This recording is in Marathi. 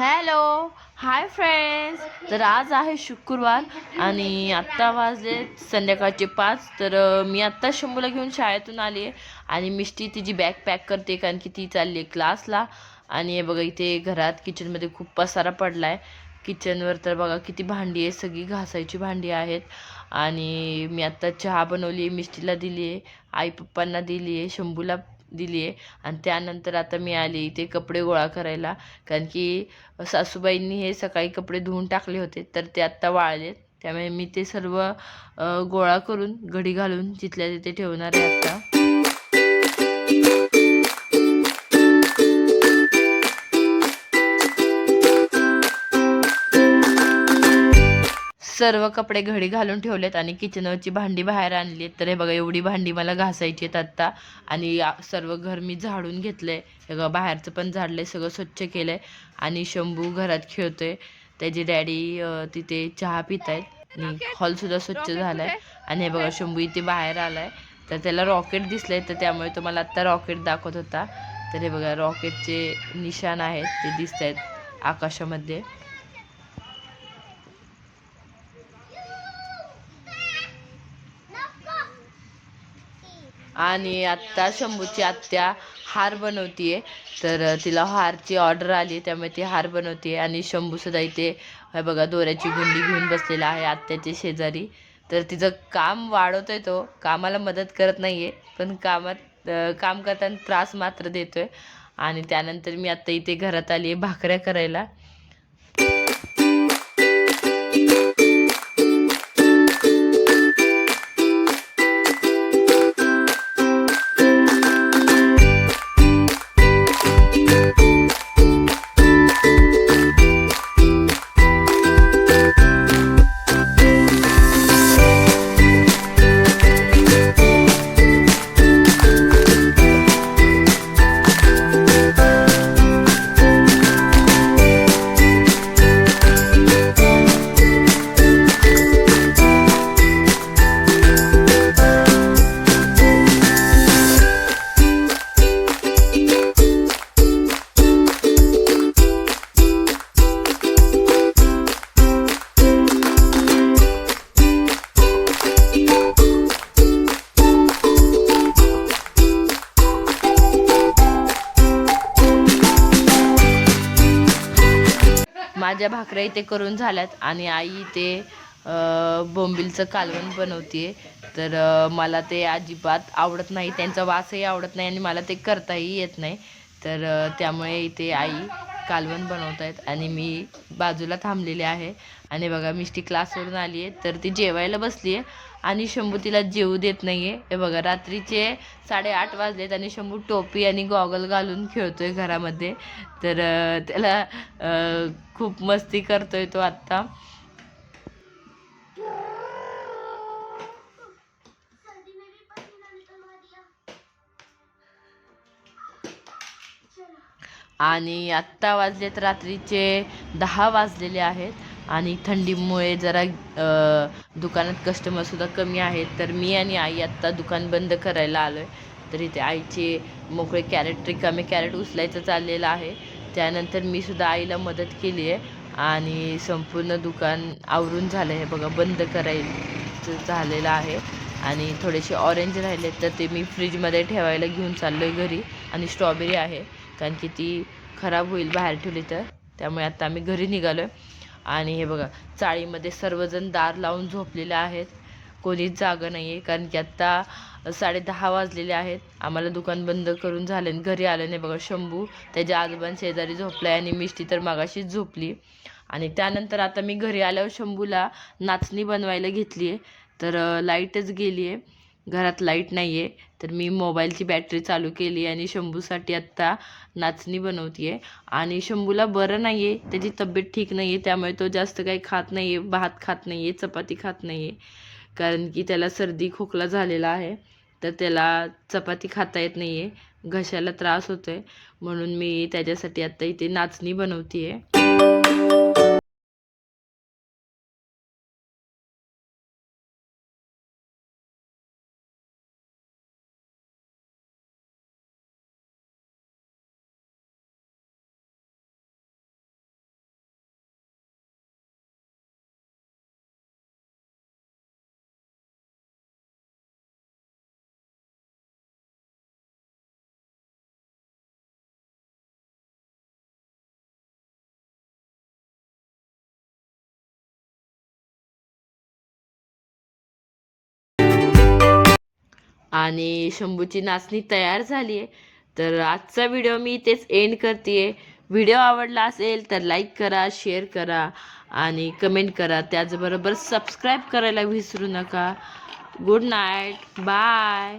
हॅलो हाय फ्रेंड्स तर आज आहे शुक्रवार आणि आत्ता वाजले संध्याकाळचे पाच. तर मी आत्ता शंभूला घेऊन शाळेतून आली आहे आणि मिष्टी तिची बॅग पॅक करते कारण की ती चालली आहे क्लासला. आणि हे बघा इथे घरात किचनमध्ये खूप पसारा पडला आहे किचनवर तर बघा किती भांडी आहे सगळी घासायची भांडी आहेत. आणि मी आत्ता चहा बनवली आहे मिष्टीला दिली आहे आई पप्पांना दिली आहे शंभूला दिली आहे. आणि त्यानंतर आता मी आली इथे कपडे गोळा करायला. कारण की सासूबाईंनी हे सकाळी कपडे धुवून टाकले होते तर ते आत्ता वाळलेत. त्यामुळे मी ते सर्व गोळा करून घडी घालून तिथल्या तिथे ठेवणार आहे आत्ता सर्व कपडे घडी घालून ठेवलेत आणि किचनवरची भांडी बाहेर आणली तर हे बघा एवढी भांडी मला घासायची आहेत आत्ता. आणि सर्व घर मी झाडून घेतलंय. हे बघा बाहेरचं पण झाडलंय सगळं स्वच्छ केलंय. आणि शंभू घरात खेळतोय. त्याची डॅडी तिथे चहा पित आहेत आणि हॉल सुद्धा स्वच्छ झालाय. आणि हे बघा शंभू इथे बाहेर आलाय. तर त्याला रॉकेट दिसलंय तर त्यामुळे तो मला आत्ता रॉकेट दाखवत होता. तर हे बघा रॉकेटचे निशाण आहेत ते दिसत आहेत आकाशामध्ये. आणि आत्ता शंभूची आत्या हार बनवतीये. तर तिला हारची ऑर्डर आली त्यामुळे ती हार बनवते आणि शंभूसुद्धा इथे हे बघा दोऱ्याची गुंडी घेऊन बसलेला आहे आत्याच्या शेजारी. तर तिचं काम वाढवतोय तो. कामाला मदत करत नाहीये पण कामात काम करताना त्रास मात्र देतोय. आणि त्यानंतर मी आत्ता इथे घरात आली आहे भाकऱ्या करायला. माझ्या भाकऱ्या इथे करून झाल्यात आणि आई इथे बोंबिलचं बोंबीलचं कालवण बनवते तर मला ते अजिबात आवडत नाही त्यांचा वासही आवडत नाही आणि मला ते करताही येत नाही. तर त्यामुळे इथे आई कालवण बनवत आहेत आणि मी बाजूला थांबलेले आहे. आणि बघा मिष्टी क्लासवरून आली आहे तर ती जेवायला बसली आहे आणि शंभू तिला जेवू देत नाही आहे हे बघा रात्रीचे साडेआठ वाजलेत आणि शंभू टोपी आणि गॉगल घालून खेळतो आहे घरामध्ये. तर त्याला खूप मस्ती करतो आहे तो आत्ता. आणि आत्ता वाजलेत रात्रीचे दहा वाजलेले आहेत. आणि थंडीमुळे जरा दुकानात कस्टमरसुद्धा कमी आहेत. तर मी आणि आई आत्ता दुकान बंद करायला आलो आहे तर इथे आईचे मोकळे कॅरेट रिकामे कॅरेट उचलायचं चाललेलं आहे. त्यानंतर मी सुद्धा आईला मदत केली आहे. आणि संपूर्ण दुकान आवरून झालं आहे बघा बंद करायचं झालेलं आहे. आणि थोडेसे ऑरेंज राहिले तर ते मी फ्रीजमध्ये ठेवायला घेऊन चाललो आहे घरी. आणि स्ट्रॉबेरी आहे. कारण की ती खराब होईल बाहेर ठेवली तर. त्यामुळे आता आम्ही घरी निघालो आहे आणि हे बघा चाळीमध्ये सर्वजण दार लावून झोपलेले आहेत. कोणीच जागं नाही आहे कारण की आत्ता साडे दहा वाजलेले आहेत. आम्हाला दुकान बंद करून झाले घरी आलं नाही बघा शंभू. त्याच्या आजोबां शेजारी झोपलाय आणि मिष्टी तर मागाशीच झोपली. आणि त्यानंतर आता मी घरी आल्यावर शंभूला नाचणी बनवायला घेतली आहे तर लाईटच गेली आहे घरात लाइट नाही आहे तर मी मोबाईलची बॅटरी चालू केली आणि शंभूसाठी आत्ता नाचणी बनवते आहे आणि शंभूला बरं नाही आहे त्याची तब्येत ठीक नाही आहे त्यामुळे तो जास्त काही खात नाही आहे भात खात नाही आहे चपाती खात नाही आहे कारण की त्याला सर्दी खोकला झालेला आहे तर त्याला चपाती खाता येत नाही आहे घशाला त्रास होतो आहे म्हणून मी त्याच्यासाठी आत्ता इथे नाचणी बनवते आहे आणि शंभूची नाचणी तयार झाली आहे. तर आजचा व्हिडिओ मी इथेच एंड करते व्हिडिओ आवडला असेल तर लाईक करा शेअर करा आणि कमेंट करा. त्याचबरोबर सबस्क्राईब करायला विसरू नका. Good night bye